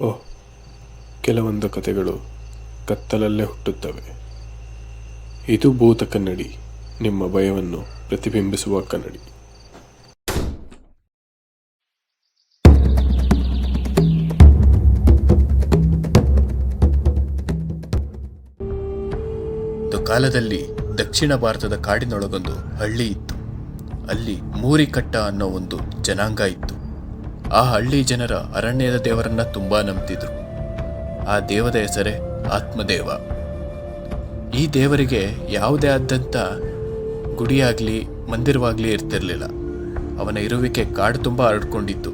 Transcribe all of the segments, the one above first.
ಓಹ್ ಕೆಲವೊಂದು ಕಥೆಗಳು ಕತ್ತಲಲ್ಲೇ ಹುಟ್ಟುತ್ತವೆ. ಇದು ಭೂತ ಕನ್ನಡಿ, ನಿಮ್ಮ ಭಯವನ್ನು ಪ್ರತಿಬಿಂಬಿಸುವ ಕನ್ನಡಿ. ಕಾಲದಲ್ಲಿ ದಕ್ಷಿಣ ಭಾರತದ ಕಾಡಿನೊಳಗೊಂದು ಹಳ್ಳಿ ಇತ್ತು. ಅಲ್ಲಿ ಮೂರಿಕಟ್ಟ ಅನ್ನೋ ಒಂದು ಜನಾಂಗ ಇತ್ತು. ಆ ಹಳ್ಳಿ ಜನರ ಅರಣ್ಯದ ದೇವರನ್ನ ತುಂಬಾ ನಂಬ್ತಿದ್ರು ಆ ದೇವದ ಹೆಸರೇ ಆತ್ಮದೇವ. ಈ ದೇವರಿಗೆ ಯಾವುದೇ ಆದಂಥ ಗುಡಿಯಾಗ್ಲಿ, ಮಂದಿರವಾಗಲಿ ಇರ್ತಿರಲಿಲ್ಲ. ಅವನ ಇರುವಿಕೆ ಕಾಡು ತುಂಬ ಹರಡ್ಕೊಂಡಿತ್ತು.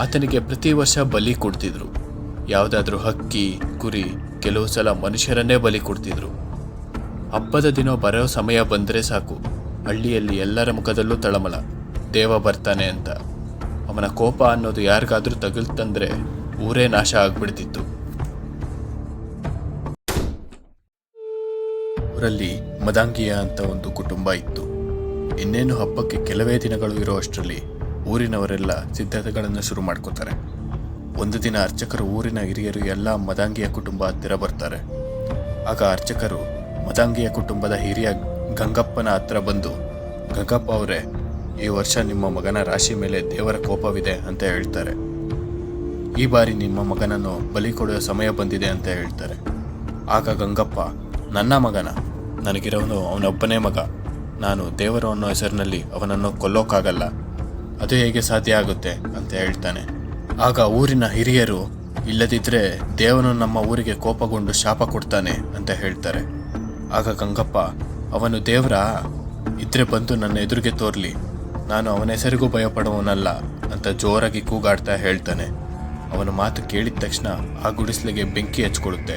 ಆತನಿಗೆ ಪ್ರತಿ ವರ್ಷ ಬಲಿ ಕೊಡ್ತಿದ್ರು. ಯಾವುದಾದ್ರೂ ಹಕ್ಕಿ, ಕುರಿ, ಕೆಲವು ಸಲ ಮನುಷ್ಯರನ್ನೇ ಬಲಿ ಕೊಡ್ತಿದ್ರು. ಹಬ್ಬದ ದಿನ ಬರೋ ಸಮಯ ಬಂದರೆ ಸಾಕು. ಹಳ್ಳಿಯಲ್ಲಿ ಎಲ್ಲರ ಮುಖದಲ್ಲೂ ತಳಮಳ. ದೇವ ಬರ್ತಾನೆ ಅಂತ. ಅವನ ಕೋಪ ಅನ್ನೋದು ಯಾರಿಗಾದ್ರೂ ತಗಲ್ತಂದ್ರೆ ಊರೇ ನಾಶ ಆಗ್ಬಿಡ್ತಿತ್ತು. ಊರಲ್ಲಿ ಮದಾಂಗಿಯ ಅಂತ ಒಂದು ಕುಟುಂಬ ಇತ್ತು. ಇನ್ನೇನು ಹಬ್ಬಕ್ಕೆ ಕೆಲವೇ ದಿನಗಳು ಇರುವಷ್ಟರಲ್ಲಿ ಊರಿನವರೆಲ್ಲ ಸಿದ್ಧತೆಗಳನ್ನು ಶುರು ಮಾಡ್ಕೋತಾರೆ. ಒಂದು ದಿನ ಅರ್ಚಕರು ಊರಿನ ಹಿರಿಯರು ಎಲ್ಲ ಮದಾಂಗಿಯ ಕುಟುಂಬ ಹತ್ತಿರ ಬರ್ತಾರೆ. ಆಗ ಅರ್ಚಕರು ಮದಾಂಗಿಯ ಕುಟುಂಬದ ಹಿರಿಯ ಗಂಗಪ್ಪನ ಹತ್ರ ಬಂದು, ಗಂಗಪ್ಪ ಅವರೇ ಈ ವರ್ಷ ನಿಮ್ಮ ಮಗನ ರಾಶಿ ಮೇಲೆ ದೇವರ ಕೋಪವಿದೆ ಅಂತ ಹೇಳ್ತಾರೆ. ಈ ಬಾರಿ ನಿಮ್ಮ ಮಗನನ್ನು ಬಲಿ ಕೊಡುವ ಸಮಯ ಬಂದಿದೆ ಅಂತ ಹೇಳ್ತಾರೆ. ಆಗ ಗಂಗಪ್ಪ, ನನ್ನ ಮಗನ, ನನಗಿರೋನು ಅವನೊಬ್ಬನೇ ಮಗ. ನಾನು ದೇವರು ಅನ್ನೋ ಹೆಸರಿನಲ್ಲಿ ಅವನನ್ನು ಕೊಲ್ಲೋಕ್ಕಾಗಲ್ಲ ಅದು ಹೇಗೆ ಸಾಧ್ಯ ಆಗುತ್ತೆ? ಅಂತ ಹೇಳ್ತಾನೆ. ಆಗ ಊರಿನ ಹಿರಿಯರು ಇಲ್ಲದಿದ್ದರೆ ದೇವನು ನಮ್ಮ ಊರಿಗೆ ಕೋಪಗೊಂಡು ಶಾಪ ಕೊಡ್ತಾನೆ ಅಂತ ಹೇಳ್ತಾರೆ. ಆಗ ಗಂಗಪ್ಪ, ಅವನು ದೇವರ? ಇದ್ರೆ ಬಂದು ನನ್ನ ಎದುರಿಗೆ ತೋರ್ಲಿ. ನಾನು ಅವನ ಹೆಸರಿಗೂ ಭಯಪಡುವವನಲ್ಲ ಅಂತ ಜೋರಾಗಿ ಕೂಗಾಡ್ತಾ ಹೇಳ್ತಾನೆ. ಅವನ ಮಾತು ಕೇಳಿದ ತಕ್ಷಣ ಆ ಗುಡಿಸಲಿಗೆ ಬೆಂಕಿ ಹಚ್ಕೊಳ್ಳುತ್ತೆ.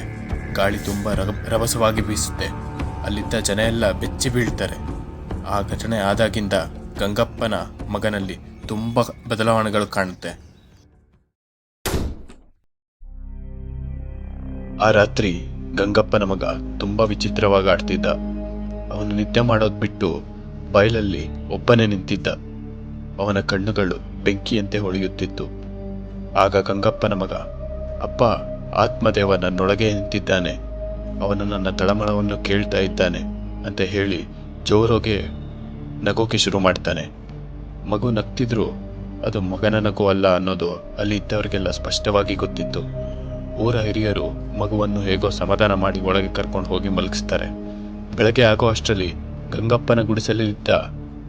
ಗಾಳಿ ತುಂಬ ರಗ, ರಭಸವಾಗಿ ಬೀಸುತ್ತೆ. ಅಲ್ಲಿದ್ದ ಜನ ಎಲ್ಲ ಬೆಚ್ಚಿ ಬೀಳ್ತಾರೆ. ಆ ಘಟನೆ ಆದಾಗಿಂದ ಗಂಗಪ್ಪನ ಮಗನಲ್ಲಿ ತುಂಬ ಬದಲಾವಣೆಗಳು ಕಾಣುತ್ತೆ. ಆ ರಾತ್ರಿ ಗಂಗಪ್ಪನ ಮಗ ತುಂಬಾ ವಿಚಿತ್ರವಾಗಿ ಆಡ್ತಿದ್ದ. ಅವನು ನಿದ್ದೆ ಮಾಡೋದ್ ಬಿಟ್ಟು ಬಯಲಲ್ಲಿ ಒಬ್ಬನೇ ನಿಂತಿದ್ದ. ಅವನ ಕಣ್ಣುಗಳು ಬೆಂಕಿಯಂತೆ ಹೊಳೆಯುತ್ತಿತ್ತು. ಆಗ ಗಂಗಪ್ಪನ ಮಗ, ಅಪ್ಪ ಆತ್ಮದೇವ ನನ್ನೊಳಗೆ ನಿಂತಿದ್ದಾನೆ. ಅವನು ನನ್ನ ತಳಮಳವನ್ನು ಕೇಳ್ತಾ ಇದ್ದಾನೆ ಅಂತ ಹೇಳಿ ಜೋರೋಗೆ ನಗೋಕೆ ಶುರು ಮಾಡ್ತಾನೆ. ಮಗು ನಗ್ತಿದ್ರು. ಅದು ಮಗನ ನಗು ಅಲ್ಲ ಅನ್ನೋದು ಅಲ್ಲಿ ಇದ್ದವರಿಗೆಲ್ಲ ಸ್ಪಷ್ಟವಾಗಿ ಗೊತ್ತಿತ್ತು. ಊರ ಹಿರಿಯರು ಮಗುವನ್ನು ಹೇಗೋ ಸಮಾಧಾನ ಮಾಡಿ ಒಳಗೆ ಕರ್ಕೊಂಡು ಹೋಗಿ ಮಲಗಿಸ್ತಾರೆ. ಬೆಳಗ್ಗೆ ಆಗೋ ಅಷ್ಟರಲ್ಲಿ ಗಂಗಪ್ಪನ ಗುಡಿಸಲಿದ್ದ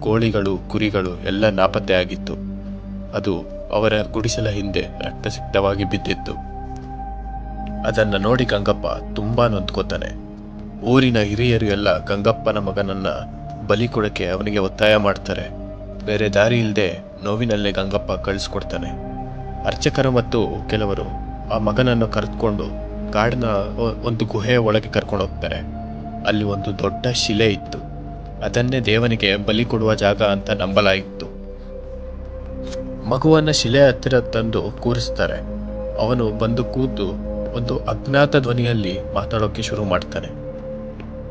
ಕೋಳಿಗಳು, ಕುರಿಗಳು ಎಲ್ಲ ನಾಪತ್ತೆಯಾಗಿತ್ತು. ಅದು ಅವರ ಗುಡಿಸಲ ಹಿಂದೆ ರಕ್ತಸಿಕ್ತವಾಗಿ ಬಿದ್ದಿತ್ತು. ಅದನ್ನು ನೋಡಿ ಗಂಗಪ್ಪ ತುಂಬಾ ನೊಂದ್ಕೋತಾನೆ. ಊರಿನ ಹಿರಿಯರು ಎಲ್ಲ ಗಂಗಪ್ಪನ ಮಗನನ್ನ ಬಲಿ ಕೊಡಕ್ಕೆ ಅವನಿಗೆ ಒತ್ತಾಯ ಮಾಡ್ತಾರೆ. ಬೇರೆ ದಾರಿ ಇಲ್ಲದೆ ನೋವಿನಲ್ಲೇ ಗಂಗಪ್ಪ ಕಳಿಸ್ಕೊಡ್ತಾನೆ. ಅರ್ಚಕರು ಮತ್ತು ಕೆಲವರು ಆ ಮಗನನ್ನು ಕರೆದುಕೊಂಡು ಕಾಡಿನ ಒಂದು ಗುಹೆಯ ಒಳಗೆ ಕರ್ಕೊಂಡು ಹೋಗ್ತಾರೆ ಅಲ್ಲಿ ಒಂದು ದೊಡ್ಡ ಶಿಲೆ ಇತ್ತು. ಅದನ್ನೇ ದೇವನಿಗೆ ಬಲಿ ಕೊಡುವ ಜಾಗ ಅಂತ ನಂಬಲಾಗಿತ್ತು ಮಗುವನ್ನು ಶಿಲೆ ಹತ್ತಿರ ತಂದು ಕೂರಿಸ್ತಾರೆ. ಅವನು ಬಂದು ಕೂತು ಒಂದು ಅಜ್ಞಾತ ಧ್ವನಿಯಲ್ಲಿ ಮಾತಾಡೋಕೆ ಶುರು ಮಾಡ್ತಾನೆ.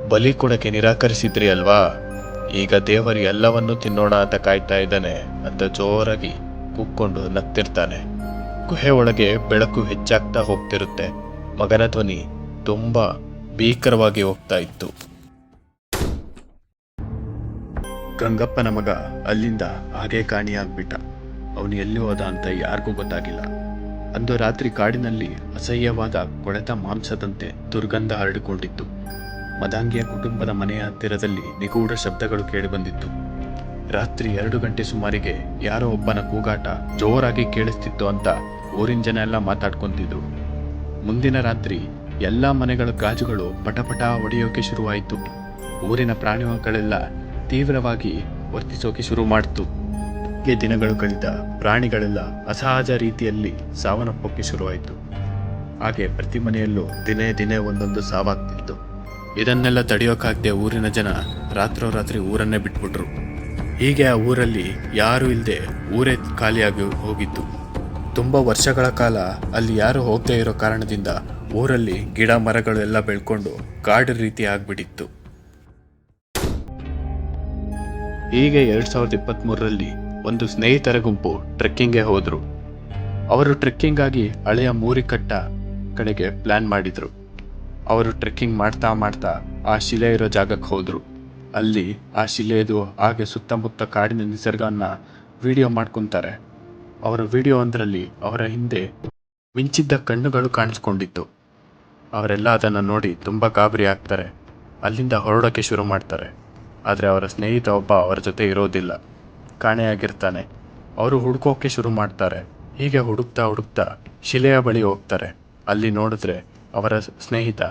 ಬಲಿ ಕೊಡಕ್ಕೆ ನಿರಾಕರಿಸಿದ್ರಿ ಅಲ್ವಾ? ಈಗ ದೇವರು ಎಲ್ಲವನ್ನೂ ತಿನ್ನೋಣ ಅಂತ ಕಾಯ್ತಾ ಇದ್ದಾನೆ ಅಂತ ಜೋರಾಗಿ ಕೂಕ್ಕೊಂಡು ನಗ್ತಿರ್ತಾನೆ. ಗುಹೆ ಒಳಗೆ ಬೆಳಕು ಹೆಚ್ಚಾಗ್ತಾ ಹೋಗ್ತಿರುತ್ತೆ. ಮಗನ ಧ್ವನಿ ತುಂಬಾ ಭೀಕರವಾಗಿ ಹೋಗ್ತಾ ಇತ್ತು. ಗಂಗಪ್ಪನ ಮಗ ಅಲ್ಲಿಂದ ಹಾಗೆ ಕಾಣಿಯಾಗ್ಬಿಟ್ಟ. ಅವನು ಎಲ್ಲಿ ಹೋದ ಅಂತ ಯಾರಿಗೂ ಗೊತ್ತಾಗಿಲ್ಲ. ಅಂದು ರಾತ್ರಿ ಕಾಡಿನಲ್ಲಿ ಅಸಹ್ಯವಾದ ಕೊಳೆತ ಮಾಂಸದಂತೆ ದುರ್ಗಂಧ ಹರಡಿಕೊಂಡಿತ್ತು. ಮದಾಂಗಿಯ ಕುಟುಂಬದ ಮನೆಯ ಹತ್ತಿರದಲ್ಲಿ ನಿಗೂಢ ಶಬ್ದಗಳು ಕೇಳಿಬಂದಿತ್ತು. ರಾತ್ರಿ ಎರಡು ಗಂಟೆ ಸುಮಾರಿಗೆ ಯಾರೋ ಒಬ್ಬನ ಕೂಗಾಟ ಜೋರಾಗಿ ಕೇಳಿಸ್ತಿತ್ತು ಅಂತ ಊರಿನ ಜನ ಎಲ್ಲ ಮಾತಾಡ್ಕೊಂತಿದ್ರು. ಮುಂದಿನ ರಾತ್ರಿ ಎಲ್ಲ ಮನೆಗಳ ಗಾಜುಗಳು ಪಟಪಟ ಒಡೆಯೋಕೆ ಶುರುವಾಯಿತು. ಊರಿನ ಪ್ರಾಣಿಗಳೆಲ್ಲ ತೀವ್ರವಾಗಿ ವರ್ತಿಸೋಕೆ ಶುರು ಮಾಡ್ತು. ಹೀಗೆ ದಿನಗಳು ಕಳೆದ ಪ್ರಾಣಿಗಳೆಲ್ಲ ಅಸಹಜ ರೀತಿಯಲ್ಲಿ ಸಾವನ್ನಪ್ಪೋಕೆ ಶುರುವಾಯಿತು. ಹಾಗೆ ಪ್ರತಿ ಮನೆಯಲ್ಲೂ ದಿನೇ ದಿನೇ ಒಂದೊಂದು ಸಾವಾಗ್ತಿತ್ತು. ಇದನ್ನೆಲ್ಲ ತಡೆಯೋಕ್ಕಾಗದೆ ಊರಿನ ಜನ ರಾತ್ರೋರಾತ್ರಿ ಊರನ್ನೇ ಬಿಟ್ಬಿಟ್ರು. ಹೀಗೆ ಆ ಊರಲ್ಲಿ ಯಾರೂ ಇಲ್ಲದೆ ಊರೇ ಖಾಲಿಯಾಗಿ ಹೋಗಿತ್ತು. ತುಂಬ ವರ್ಷಗಳ ಕಾಲ ಅಲ್ಲಿ ಯಾರು ಹೋಗದೇ ಇರೋ ಕಾರಣದಿಂದ ಊರಲ್ಲಿ ಗಿಡ ಮರಗಳು ಎಲ್ಲ ಬೆಳ್ಕೊಂಡು ಕಾಡು ರೀತಿ ಆಗ್ಬಿಟ್ಟಿತ್ತು. ಹೀಗೆ ಎರಡು ಸಾವಿರದ ಇಪ್ಪತ್ತ್ಮೂರರಲ್ಲಿ ಒಂದು ಸ್ನೇಹಿತರ ಗುಂಪು ಟ್ರೆಕ್ಕಿಂಗ್ಗೆ ಹೋದರು. ಅವರು ಟ್ರೆಕ್ಕಿಂಗ್ ಆಗಿ ಹಳೆಯ ಮೂರಿಕಟ್ಟ ಕಡೆಗೆ ಪ್ಲಾನ್ ಮಾಡಿದ್ರು. ಅವರು ಟ್ರೆಕ್ಕಿಂಗ್ ಮಾಡ್ತಾ ಮಾಡ್ತಾ ಆ ಶಿಲೆ ಇರೋ ಜಾಗಕ್ಕೆ ಹೋದರು. ಅಲ್ಲಿ ಆ ಶಿಲೆಯದು ಹಾಗೆ ಸುತ್ತಮುತ್ತ ಕಾಡಿನ ನಿಸರ್ಗವನ್ನು ವಿಡಿಯೋ ಮಾಡ್ಕೊಂತಾರೆ. ಅವರ ವಿಡಿಯೋ ಒಂದರಲ್ಲಿ ಅವರ ಹಿಂದೆ ಮಿಂಚಿದ್ದ ಕಣ್ಣುಗಳು ಕಾಣಿಸ್ಕೊಂಡಿತ್ತು. ಅವರೆಲ್ಲ ಅದನ್ನು ನೋಡಿ ತುಂಬ ಗಾಬರಿ ಆಗ್ತಾರೆ. ಅಲ್ಲಿಂದ ಹೊರಡೋಕ್ಕೆ ಶುರು ಮಾಡ್ತಾರೆ. ಆದರೆ ಅವರ ಸ್ನೇಹಿತ ಒಬ್ಬ ಅವರ ಜೊತೆ ಇರೋದಿಲ್ಲ. ಕಾಣೆಯಾಗಿರ್ತಾನೆ. ಅವರು ಹುಡುಕೋಕೆ ಶುರು ಮಾಡ್ತಾರೆ. ಹೀಗೆ ಹುಡುಕ್ತಾ ಹುಡುಕ್ತಾ ಶಿಲೆಯ ಬಳಿ ಹೋಗ್ತಾರೆ. ಅಲ್ಲಿ ನೋಡಿದ್ರೆ ಅವರ ಸ್ನೇಹಿತ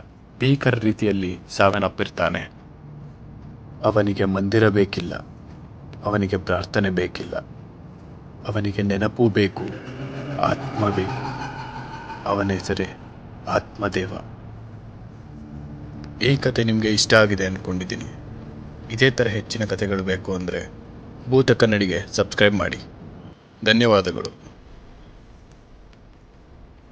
ಭೀಕರ ರೀತಿಯಲ್ಲಿ ಸಾವನ್ನಪ್ಪಿರ್ತಾನೆ. ಅವನಿಗೆ ಮಂದಿರ ಬೇಕಿಲ್ಲ. ಅವನಿಗೆ ಪ್ರಾರ್ಥನೆ ಬೇಕಿಲ್ಲ. ಅವನಿಗೆ ನೆನಪು ಬೇಕು. ಆತ್ಮ ಬೇಕು. ಅವನ ಹೆಸರೇ ಆತ್ಮದೇವ. ಈ ಕತೆ ನಿಮಗೆ ಇಷ್ಟ ಆಗಿದೆ ಅಂದ್ಕೊಂಡಿದ್ದೀನಿ ಇದೇ ಥರ ಹೆಚ್ಚಿನ ಕಥೆಗಳು ಬೇಕು ಅಂದರೆ ಭೂತ ಕನ್ನಡಿಗೆ ಸಬ್ಸ್ಕ್ರೈಬ್ ಮಾಡಿ. ಧನ್ಯವಾದಗಳು.